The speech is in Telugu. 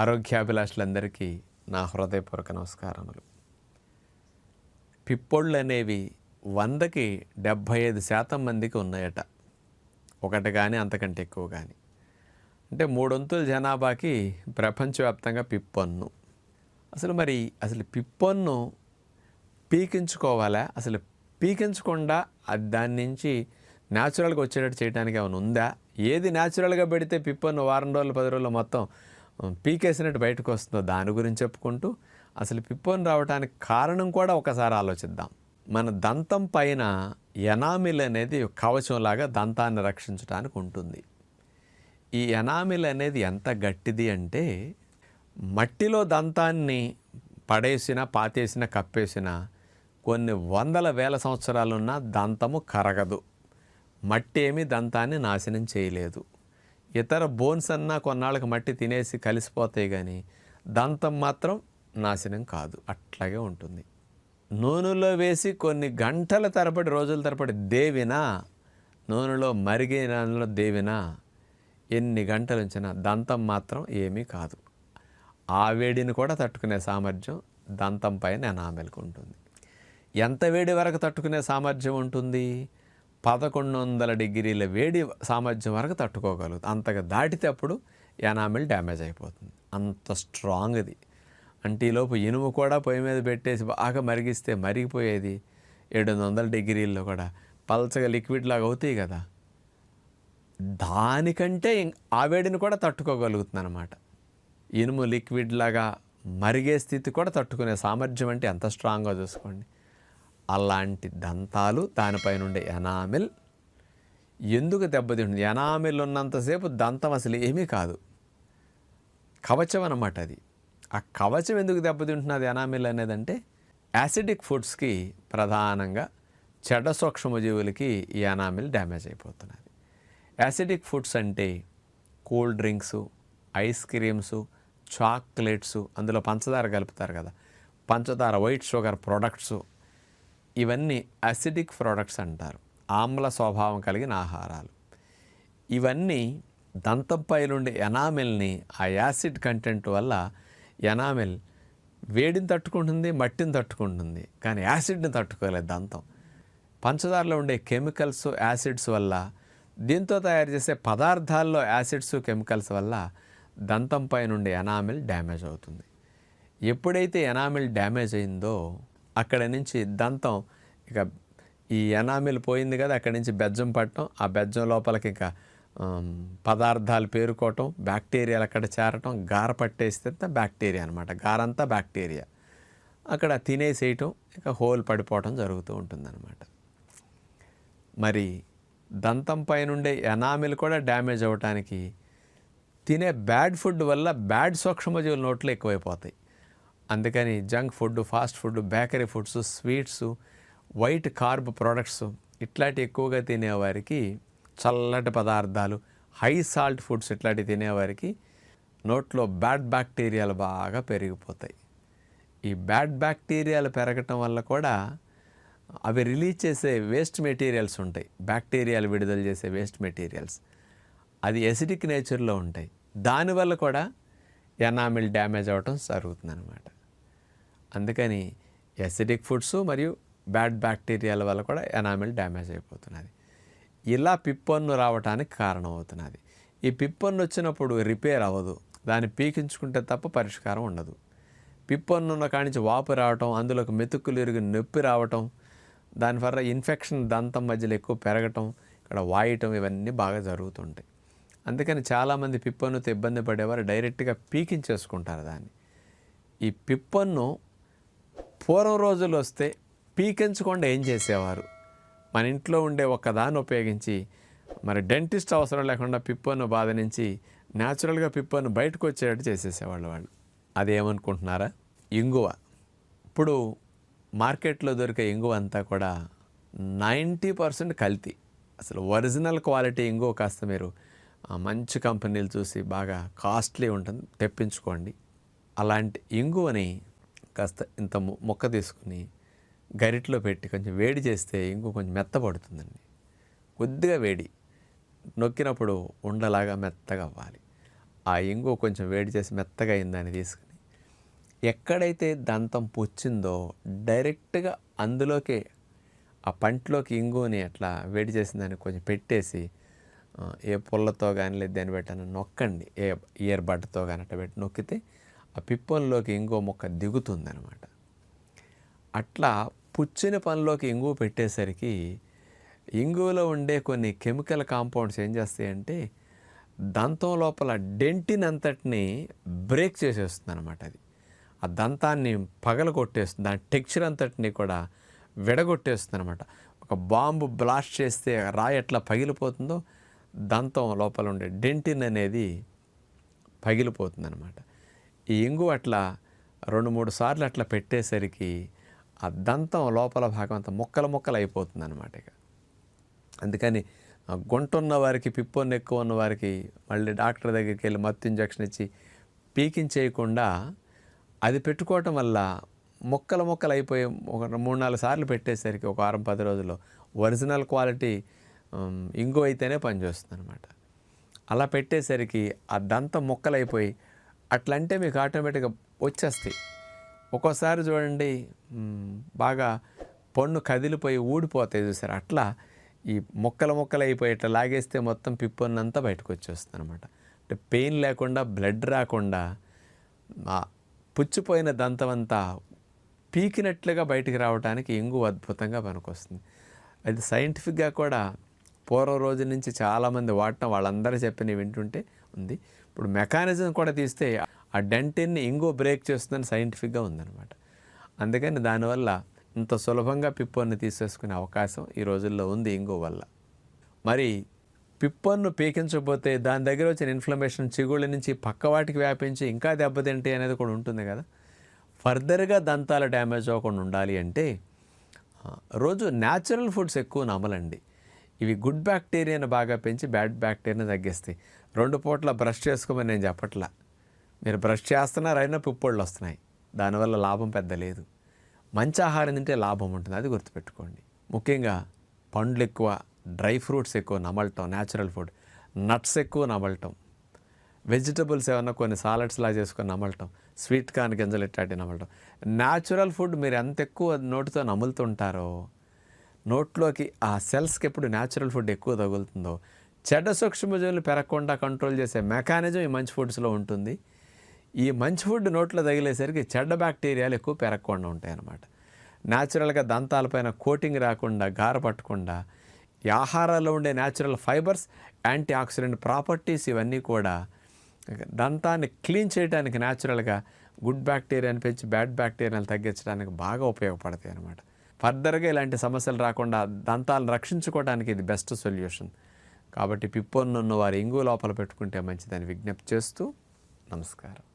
ఆరోగ్యాభిలాషులందరికీ నా హృదయపూర్వక నమస్కారములు. పిప్పొళ్ళు అనేవి వందకి డెబ్భై ఐదు శాతం మందికి ఉన్నాయట. ఒకటి కానీ అంతకంటే ఎక్కువ కానీ అంటే మూడొంతుల జనాభాకి ప్రపంచవ్యాప్తంగా పిప్పొన్ను. అసలు మరి అసలు పిప్పొన్ను పీకించుకోవాలా? అసలు పీకించకుండా అది దాని నుంచి న్యాచురల్గా వచ్చేటట్టు చేయడానికి ఏమైనా ఉందా? ఏది న్యాచురల్గా పెడితే పిప్పొన్ను వారం రోజులు పది రోజులు మొత్తం పీకేసినట్టు బయటకు వస్తుందో దాని గురించి చెప్పుకుంటూ అసలు పిప్పొన్ను రావడానికి కారణం కూడా ఒకసారి ఆలోచిద్దాం. మన దంతం పైన ఎనామిల్ అనేది కవచంలాగా దంతాన్ని రక్షించడానికి ఉంటుంది. ఈ ఎనామిల్ అనేది ఎంత గట్టిది అంటే మట్టిలో దంతాన్ని పడేసిన పాతేసిన కప్పేసిన కొన్ని వందల వేల సంవత్సరాలున్న దంతము కరగదు. మట్టి ఏమీ దంతాన్ని నాశనం చేయలేదు. ఇతర బోన్స్ అన్నా కొన్నాళ్ళకి మట్టి తినేసి కలిసిపోతాయి కానీ దంతం మాత్రం నాశనం కాదు. అట్లాగే ఉంటుంది. నూనెలో వేసి కొన్ని గంటల తరబడి రోజుల తరబడి దేవినా నూనెలో మరిగిన నూనెలో దేవినా ఎన్ని గంటలు ఉంచినా దంతం మాత్రం ఏమీ కాదు. ఆ వేడిని కూడా తట్టుకునే సామర్థ్యం దంతం పైన ఎనామెల్కి ఉంటుంది. ఎంత వేడి వరకు తట్టుకునే సామర్థ్యం ఉంటుంది? పదకొండు వందల డిగ్రీల వేడి సామర్థ్యం వరకు తట్టుకోగలదు అంతగా దాటితే అప్పుడు ఎనామిల్ డ్యామేజ్ అయిపోతుంది. అంత స్ట్రాంగ్ అది అంటే ఈలోపు ఇనుము కూడా పొయ్యి మీద పెట్టేసి బాగా మరిగిస్తే మరిగిపోయేది. ఏడు వందల డిగ్రీల్లో కూడా పల్చగా లిక్విడ్ లాగా అవుతాయి కదా. దానికంటే ఇం- ఆ వేడిని కూడా తట్టుకోగలుగుతుంది అనమాట ఇనుము లిక్విడ్ లాగా మరిగే స్థితి కూడా తట్టుకునే సామర్థ్యం అంటే ఎంత స్ట్రాంగ్గా చూసుకోండి. అలాంటి దంతాలు దానిపైన ఉండే ఎనామిల్. ఎందుకు దెబ్బతింటుంది? ఎనామిల్ ఉన్నంతసేపు దంతం అసలు ఏమీ కాదు. కవచం అన్నమాట అది. ఆ కవచం ఎందుకు దెబ్బతింటున్నది ఎనామిల్ అనేదంటే యాసిడిక్ ఫుడ్స్కి ప్రధానంగా చెడ్డ సూక్ష్మజీవులకి ఈ ఎనామిల్ డ్యామేజ్ అయిపోతున్నది. యాసిడిక్ ఫుడ్స్ అంటే cool drinks ice creams chocolates అందులో పంచదార కలుపుతారు కదా. పంచదార వైట్ షుగర్ ప్రొడక్ట్స్ ఇవన్నీ అసిడిక్ ప్రోడక్ట్స్ అంటారు. ఆమ్ల స్వభావం కలిగిన ఆహారాలు. ఇవన్నీ దంతంపై నుండి ఎనామిల్ని ఆ యాసిడ్ కంటెంట్ వల్ల ఎనామిల్ వేడిని తట్టుకుంటుంది మట్టిని తట్టుకుంటుంది. కానీ యాసిడ్ని తట్టుకోలేదు దంతం. పంచదారలో ఉండే కెమికల్స్ యాసిడ్స్ వల్ల దీంతో తయారు చేసే పదార్థాల్లో యాసిడ్స్ కెమికల్స్ వల్ల దంతంపై నుండి ఎనామిల్ డ్యామేజ్ అవుతుంది. ఎప్పుడైతే ఎనామిల్ డ్యామేజ్ అయిందో అక్కడ నుంచి దంతం. ఇక ఈ ఎనామిల్ పోయింది కదా అక్కడి నుంచి బెజ్జం పట్టడం. ఆ బెజ్జం లోపలికి ఇంకా పదార్థాలు పేరుకోవటం బ్యాక్టీరియాలు అక్కడ చేరటం గార పట్టేస్తే బ్యాక్టీరియా అనమాట గారంతా బ్యాక్టీరియా. అక్కడ తినేసేయటం ఇక హోల్ పడిపోవటం జరుగుతూ ఉంటుందన్నమాట. మరి దంతం పైనుండే ఎనామిల్ కూడా డ్యామేజ్ అవ్వటానికి తినే బ్యాడ్ ఫుడ్ వల్ల బ్యాడ్ సూక్ష్మజీవుల నోట్లో ఎక్కువైపోతాయి. అందుకని junk food fast food bakery foods sweets white carb products ఇట్లాంటి ఎక్కువగా తినేవారికి చల్లటి పదార్థాలు హై సాల్ట్ ఫుడ్స్ ఇట్లాంటివి తినేవారికి నోట్లో బ్యాడ్ బ్యాక్టీరియాలు బాగా పెరిగిపోతాయి. ఈ బ్యాడ్ బ్యాక్టీరియాలు పెరగటం వల్ల కూడా అవి రిలీజ్ చేసే వేస్ట్ మెటీరియల్స్ ఉంటాయి. బ్యాక్టీరియాలు విడుదల చేసే వేస్ట్ మెటీరియల్స్. అది ఎసిడిక్ నేచర్లో ఉంటాయి. దానివల్ల కూడా ఎనామిల్ డ్యామేజ్ అవ్వటం జరుగుతుంది అనమాట అందుకని ఎసిడిక్ ఫుడ్స్ మరియు బ్యాడ్ బ్యాక్టీరియాల వల్ల కూడా ఎనామిల్ డ్యామేజ్ అయిపోతున్నది. ఇలా పిప్పొన్ను రావటానికి కారణం అవుతున్నది ఈ పిప్పొన్ను వచ్చినప్పుడు రిపేర్ అవ్వదు. దాన్ని పీకించుకుంటే తప్ప పరిష్కారం ఉండదు. పిప్పొన్నున్న కానించి వాపు రావటం అందులోకి మెతుకులు ఇరిగి నొప్పి రావటం దాని వల్ల ఇన్ఫెక్షన్ దంతం మధ్యలో ఎక్కువ పెరగటం ఇక్కడ వాయటం ఇవన్నీ బాగా జరుగుతుంటాయి. అందుకని చాలామంది పిప్పొన్నుతో ఇబ్బంది పడేవారు డైరెక్ట్గా పీకించేసుకుంటారు దాన్ని. ఈ పిప్పొన్ను పూర్వం రోజులు వస్తే పీకించకుండా ఏం చేసేవారు? మన ఇంట్లో ఉండే ఒక్కదాన్ని ఉపయోగించి మరి డెంటిస్ట్ అవసరం లేకుండా పిప్పను బాధ నుంచి న్యాచురల్గా పిప్పను బయటకు వచ్చేటట్టు చేసేసేవాళ్ళు వాళ్ళు. అదేమనుకుంటున్నారా? ఇంగువ. ఇప్పుడు మార్కెట్లో దొరికే ఇంగువ అంతా కూడా నైంటీ పర్సెంట్ కల్తీ. అసలు ఒరిజినల్ క్వాలిటీ ఇంగువ కాస్త మీరు మంచి కంపెనీలు చూసి బాగా కాస్ట్లీ ఉంటుంది తెప్పించుకోండి. అలాంటి ఇంగువని కాస్త ఇంత ము- ముక్క తీసుకుని గరిట్లో పెట్టి కొంచెం వేడి చేస్తే ఇంకో కొంచెం మెత్తపడుతుందండి కొద్దిగా వేడి. నొక్కినప్పుడు ఉండలాగా మెత్తగా అవ్వాలి. ఆ ఇంగు కొంచెం వేడి చేసి మెత్తగా అయిందని తీసుకుని ఎక్కడైతే దంతం పొచ్చిందో డైరెక్ట్గా అందులోకి ఆ పంటలోకి ఇంగుని అట్లా వేడి చేసిన దాన్ని కొంచెం పెట్టేసి ఏ పుల్లతో కానీ లేదు దాన్ని పెట్టాను నొక్కండి. ఏ ఇయర్ బడ్తో కానీ అట్లా పెట్టి నొక్కితే ఆ పిప్పంలోకి ఇంకో మొక్క దిగుతుందనమాట అట్లా పుచ్చిన పనిలోకి ఇంగువ పెట్టేసరికి ఇంగువలో ఉండే కొన్ని కెమికల్ కాంపౌండ్స్ ఏం చేస్తాయంటే దంతం లోపల డెంటిన్ అంతటిని బ్రేక్ చేసేస్తుంది అనమాట అది. ఆ దంతాన్ని పగల కొట్టేస్తుంది దాని టెక్చర్ అంతటిని కూడా విడగొట్టేస్తుంది అనమాట ఒక బాంబు బ్లాస్ట్ చేస్తే రాయి ఎట్లా పగిలిపోతుందో దంతం లోపల ఉండే డెంటిన్ అనేది పగిలిపోతుంది అనమాట ఈ ఇంగు అట్లా రెండు మూడు సార్లు అట్లా పెట్టేసరికి ఆ దంతం లోపల భాగం అంతా ముక్కలు ముక్కలు అయిపోతుంది అనమాట ఇక. అందుకని గుంటున్న గుంట ఉన్న వారికి పిప్పొన్న ఎక్కువ ఉన్న వారికి మళ్ళీ డాక్టర్ దగ్గరికి వెళ్ళి మత్తు ఇంజక్షన్ ఇచ్చి పీకించేయకుండా అది పెట్టుకోవటం వల్ల ముక్కలు మొక్కలు అయిపోయి ఒక మూడు నాలుగు సార్లు పెట్టేసరికి ఒక వారం పది రోజుల్లో ఒరిజినల్ క్వాలిటీ ఇంగు అయితేనే పనిచేస్తుంది అనమాట అలా పెట్టేసరికి ఆ దంతం ముక్కలైపోయి అట్లా అంటే మీకు ఆటోమేటిక్గా వచ్చేస్తాయి. ఒక్కోసారి చూడండి బాగా పన్ను కదిలిపోయి ఊడిపోతాయి చూసారు? అట్లా ఈ మొక్కల మొక్కలు అయిపోయి ఇట్లా లాగేస్తే మొత్తం పిప్పన్నంతా బయటకు వచ్చేస్తుంది అనమాట అంటే పెయిన్ లేకుండా బ్లడ్ రాకుండా పుచ్చిపోయిన దంతం అంతా పీకినట్లుగా బయటికి రావడానికి ఇంగు అద్భుతంగా పనికొస్తుంది. అది సైంటిఫిక్గా కూడా పూర్వ రోజుల నుంచి చాలామంది వాడటం వాళ్ళందరూ చెప్పినవి వింటుంటే ఉంది. ఇప్పుడు మెకానిజం కూడా తీస్తే ఆ డెంటిన్ని ఇంగో బ్రేక్ చేస్తుందని సైంటిఫిక్గా ఉందన్నమాట. అందుకని దానివల్ల ఇంత సులభంగా పిప్పొన్ని తీసేసుకునే అవకాశం ఈ రోజుల్లో ఉంది ఇంగో వల్ల. మరి పిప్పర్ను పీకించకపోతే దాని దగ్గర వచ్చిన ఇన్ఫ్లమేషన్ చిగుళ్ళ నుంచి పక్క వాటికి వ్యాపించి ఇంకా దెబ్బతింటే అనేది కూడా ఉంటుంది కదా. ఫర్దర్గా దంతాల డ్యామేజ్ అవ్వకుండా ఉండాలి అంటే రోజు న్యాచురల్ ఫుడ్స్ ఎక్కువ నమలండి ఇవి గుడ్ బ్యాక్టీరియాను బాగా పెంచి బ్యాడ్ బ్యాక్టీరియాని తగ్గిస్తాయి. రెండు పూట్ల బ్రష్ చేసుకోమని నేను చెప్పట్లా. మీరు బ్రష్ చేస్తున్నారు అయినా పుప్పొళ్ళు వస్తున్నాయి. దానివల్ల లాభం పెద్ద లేదు. మంచి ఆహారం తింటే లాభం ఉంటుంది. అది గుర్తుపెట్టుకోండి. ముఖ్యంగా పండ్లు ఎక్కువ డ్రై ఫ్రూట్స్ ఎక్కువ నమలటం న్యాచురల్ ఫుడ్ నట్స్ ఎక్కువ నమలటం. వెజిటబుల్స్ ఏమన్నా కొన్ని సాలడ్స్లా చేసుకొని నమలటం. స్వీట్ కార్న్ గింజలు ఇట్లాంటివి నమలటం. న్యాచురల్ ఫుడ్ మీరు ఎంత ఎక్కువ నోటితో నములుతుంటారో నోట్లోకి ఆ సెల్స్కి ఎప్పుడు న్యాచురల్ ఫుడ్ ఎక్కువ తగులుతుందో చెడ్డ సూక్ష్మజీవులు పెరగకుండా కంట్రోల్ చేసే మెకానిజం ఈ మంచి ఫుడ్స్లో ఉంటుంది. ఈ మంచి ఫుడ్ నోట్లో తగిలేసరికి చెడ్డ బ్యాక్టీరియాలు ఎక్కువ పెరగకుండా ఉంటాయి అన్నమాట న్యాచురల్గా దంతాలపైన కోటింగ్ రాకుండా గార పట్టకుండా ఈ ఆహారాల్లో ఉండే natural fibres antioxidant properties ఇవన్నీ కూడా దంతాన్ని క్లీన్ చేయడానికి న్యాచురల్గా గుడ్ బ్యాక్టీరియాని పెంచి బ్యాడ్ బ్యాక్టీరియాలు తగ్గించడానికి బాగా ఉపయోగపడతాయి అన్నమాట ఫర్దర్గా ఇలాంటి సమస్యలు రాకుండా దంతాలను రక్షించుకోవడానికి ఇది బెస్ట్ సొల్యూషన్. కాబట్టి పిప్పొన్నున్న వారు ఇంగు లోపల పెట్టుకుంటే మంచిదని విజ్ఞప్తి చేస్తూ నమస్కారం.